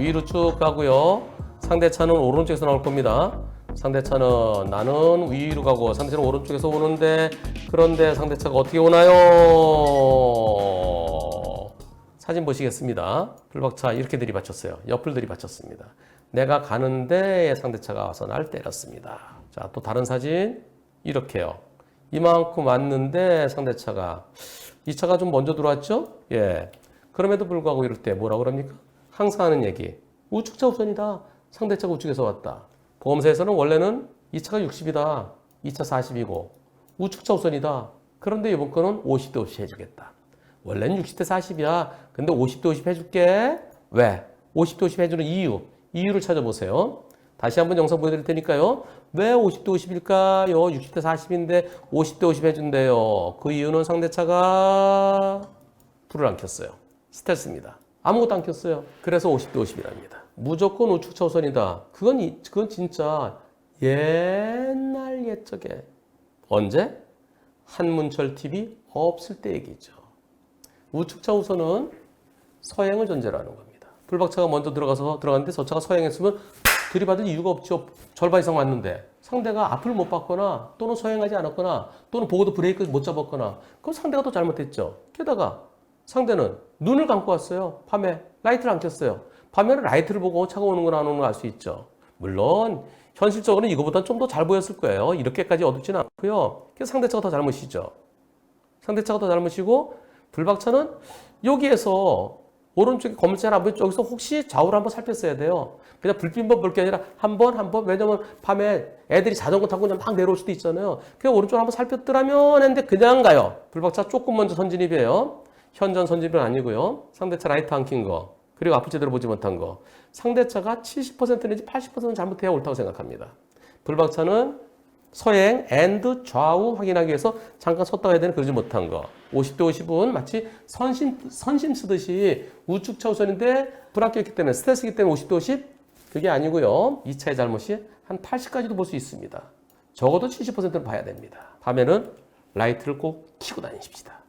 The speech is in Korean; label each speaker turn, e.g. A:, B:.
A: 위로 쭉 가고요. 상대차는 오른쪽에서 나올 겁니다. 상대차는 나는 위로 가고 상대차는 오른쪽에서 오는데 그런데 상대차가 어떻게 오나요? 사진 보시겠습니다. 불박차 이렇게 들이받쳤어요. 옆을 들이받쳤습니다. 내가 가는데 상대차가 와서 날 때렸습니다. 자, 또 다른 사진 이렇게요. 이만큼 왔는데 상대차가 이 차가 좀 먼저 들어왔죠? 예. 그럼에도 불구하고 이럴 때 뭐라고 그럽니까? 항상 하는 얘기. 우측차 우선이다. 상대차가 우측에서 왔다. 보험사에서는 원래는 이 차가 60이다. 이차 40이고 우측차 우선이다. 그런데 이번 거는 50대 50 해주겠다. 원래는 60대 40이야. 근데 50대 50 해줄게. 왜? 50대 50 해주는 이유. 이유를 찾아보세요. 다시 한번 영상 보여드릴 테니까요. 왜 50대 50일까요? 60대 40인데 50대 50 해준대요. 그 이유는 상대차가 불을 안 켰어요. 스텔스입니다. 아무것도 안 켰어요. 그래서 50대 50이랍니다. 무조건 우측 차선이다. 그건 이- 그건 진짜 옛날 옛적에 언제 한문철 TV 없을 때 얘기죠. 우측 차우선은 서행을 전제로 하는 겁니다. 불박차가 먼저 들어가서 들어갔는데 저 차가 서행했으면 들이받을 이유가 없죠. 절반 이상 왔는데 상대가 앞을 못 봤거나 또는 서행하지 않았거나 또는 보고도 브레이크 못 잡았거나 그럼 상대가 더 잘못했죠. 게다가 상대는 눈을 감고 왔어요. 밤에 라이트를 안 켰어요. 밤에는 라이트를 보고 차가 오는 거나 안 오는 걸알수 있죠. 물론 현실적으로는 이거보다 좀 더 잘 보였을 거예요. 이렇게까지 어둡지는 않고요. 그래서 상대차가 더 잘못이죠. 상대차가 더 잘못이고 불박차는 여기에서 오른쪽에 검은색 한번 여기서 혹시 좌우를 한번 살폈어야 돼요. 그냥 불빛만 볼 게 아니라 한 번 한 번 왜냐면 밤에 애들이 자전거 타고 그냥 막 내려올 수도 있잖아요. 그냥 오른쪽 한번 살폈더라면 했는데 그냥 가요. 불박차 조금 먼저 선진입이에요. 현전 선진입은 아니고요. 상대차 라이트 안 킨 거. 그리고 앞을 제대로 보지 못한 거. 상대차가 70% 내지 80% 잘못해야 옳다고 생각합니다. 불박차는 서행 앤드 좌우 확인하기 위해서 잠깐 섰다가 해야 되는 그러지 못한 거. 50대 50은 마치 선심, 선심 쓰듯이 우측 차우선인데 불합격했기 때문에 스트레스이기 때문에 50대 50? 그게 아니고요. 이 차의 잘못이 한 80까지도 볼 수 있습니다. 적어도 70%는 봐야 됩니다. 밤에는 라이트를 꼭 켜고 다니십시다.